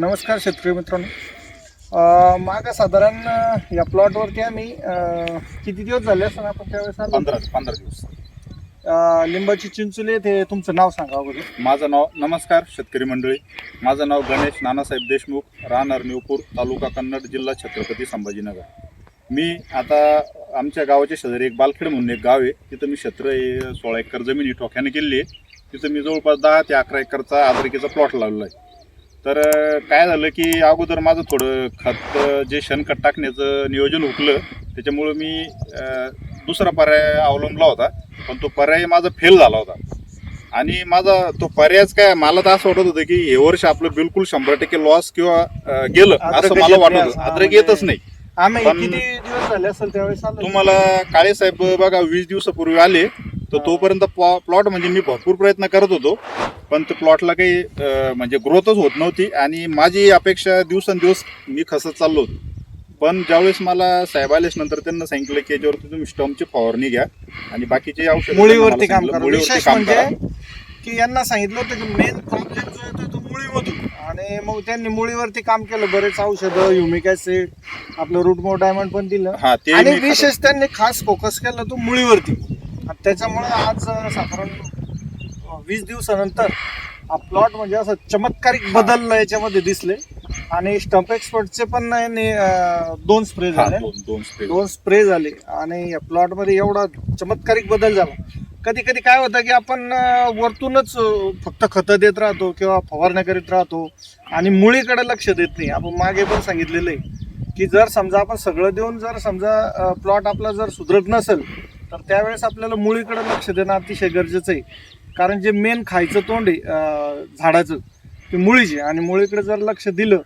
नमस्कार शेतकरी मित्रांनो. मागं साधारण या प्लॉटवरती आम्ही किती दिवस झाले असं आपण त्यावेळेस आलो? पंधरा पंधरा दिवस. अ, लिंबाची चिंचोली ते तुमचं नाव सांगा अगोदर. माझं नाव नमस्कार शेतकरी मंडळी. माझं नाव गणेश नानासाहेब देशमुख राहणार निवपूर तालुका कन्नड जिल्हा छत्रपती संभाजीनगर. मी आता आमच्या गावाच्या शेजारी एक बालखेड म्हणून एक गाव आहे. तिथं मी क्षेत्र सोळा एकर जमीन ही ठोक्याने केली आहे. तिथं मी जवळपास दहा ते अकरा एकरचा आद्रिकेचा प्लॉट लावलेला आहे. तर काय झालं की अगोदर माझं थोडं खत जे शेणखत टाकण्याचं नियोजन हुकलं त्याच्यामुळं मी दुसरा पर्याय अवलंबला होता पण तो पर्याय माझा फेल झाला होता. आणि माझा तो पर्यायच काय मला तर असं वाटत होतं की हे वर्ष आपलं बिलकुल शंभर टक्के लॉस किंवा गेलं असं मला वाटत होतं. अद्रक म्हणजे- येतच नाही. आम्ही पण- किती दिवस झाले असेल त्यावेळेस आलो? तुम्हाला काळे साहेब बघा वीस दिवसापूर्वी आले. तर तोपर्यंत प्लॉट म्हणजे मी भरपूर प्रयत्न करत होतो. पण ते प्लॉटला काही म्हणजे ग्रोथच होत नव्हती आणि माझी अपेक्षा दिवसेंदिवस मी खसत चाललो होतो. पण ज्यावेळेस मला साहेब नंतर त्यांना सांगितलं की याच्यावरती तुम्ही स्टॉमची फवारणी घ्या आणि बाकीचे औषध मुळीवरती काम करा. विशेष म्हणजे करा. की यांना सांगितलं होतं की मेन प्रॉब्लेम जो येतो तो मुळीमधून आणि मग त्यांनी मुळीवरती काम केलं. बरेच औषधं युमिक ऍसिड आपलं रूटमो डायमंड पण दिलं. हा ते आणि मी. विशेष त्यांनी खास फोकस केला तो मुळीवरती. त्याच्यामुळे आज साधारण वीस दिवसानंतर हा प्लॉट म्हणजे असं चमत्कारिक बदल याच्यामध्ये दिसले. आणि स्टंप एक्सपर्टचे पण अं, दोन स्प्रे झाले. दोन spray. दोन स्प्रे झाले. आणि या प्लॉटमध्ये एवढा चमत्कारिक बदल झाला. कधी कधी काय होतं की आपण वरतूनच फक्त खतं देत राहतो किंवा फवारण्या करीत राहतो आणि मुळीकडे लक्ष देत नाही. आपण मागे पण सांगितलेलं आहे की जर समजा आपण सगळं देऊन जर समजा प्लॉट आपला जर सुधरत नसेल तर त्यावेळेस आपल्याला मुळीकडे लक्ष देणं अतिशय गरजेचं आहे. कारण जे मेन खायचं तोंड आहे झाडाचं ते मुळीचे आणि मुळीकडे जर लक्ष दिलं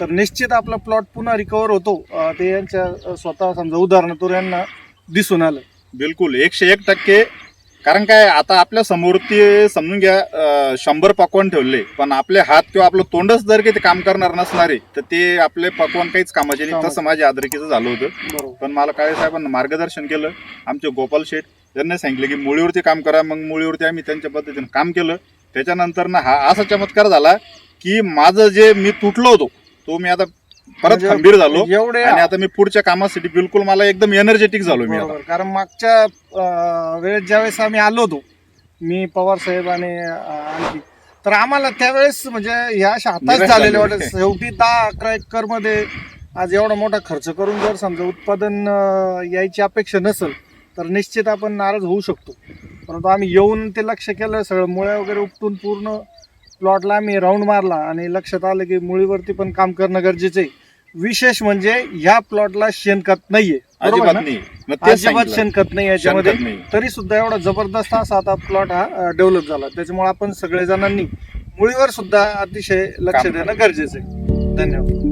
तर निश्चित आपला प्लॉट पुन्हा रिकवर होतो. ते यांच्या स्वतः समजा उदाहरणातून यांना दिसून आलं. बिलकुल. एकशे एक टक्के कारण काय आता आपल्यासमोर ते समजून घ्या शंभर पकवान ठेवले पण आपले हात किंवा आपलं तोंडच जर काही ते काम करणार नसणारे तर ते आपले पकवान काहीच कामाचे नाही. तसं माझ्या आदरकीचं झालं होतं. पण मला काळे साहेबांना मार्गदर्शन केलं. आमचे गोपाल शेठ त्यांनी सांगितलं की मुळीवरती काम करा मग मुळीवरती आम्ही त्यांच्या पद्धतीने काम केलं. त्याच्यानंतर ना हा असा चमत्कार झाला की माझं जे मी तुटलो होतो तो मी आता परत म्हणजे खंबीर झालो. एवढे आणि आता मी पुढच्या कामासाठी बिलकुल मला एकदम एनर्जेटिक झालो मी आता. बरोबर. कारण मागच्या अं, वेळेस ज्यावेळेस आम्ही आलो होतो मी पवार साहेब आणि अं, आणखी तर आम्हाला त्यावेळेस म्हणजे ह्या अशा हाताच निराश झालेलो. वाटत शेवटी दहा अकरा एकरमध्ये आज एवढा मोठा खर्च करून जर समजा उत्पादन अं, यायची अपेक्षा नसेल तर निश्चित आपण नाराज होऊ शकतो. परंतु आम्ही येऊन ते लक्ष केलं सगळं मुळ्या वगैरे उपटून पूर्ण प्लॉटला आम्ही राऊंड मारला आणि लक्षात आलं की मुळीवरती पण काम करणं गरजेचं आहे. विशेष म्हणजे ह्या प्लॉटला शेणखत नाहीये. बरोबर अजिबात ना? नाही. मग तेच अजिबात सांगितलं. शेणखत नाही याच्यामध्ये. शेणखत नाही. तरी सुद्धा एवढा जबरदस्त असा आता प्लॉट हा डेव्हलप झाला. त्याच्यामुळे आपण सगळे जणांनी मुळीवर सुद्धा अतिशय लक्ष काम देणं गरजेचं आहे. धन्यवाद.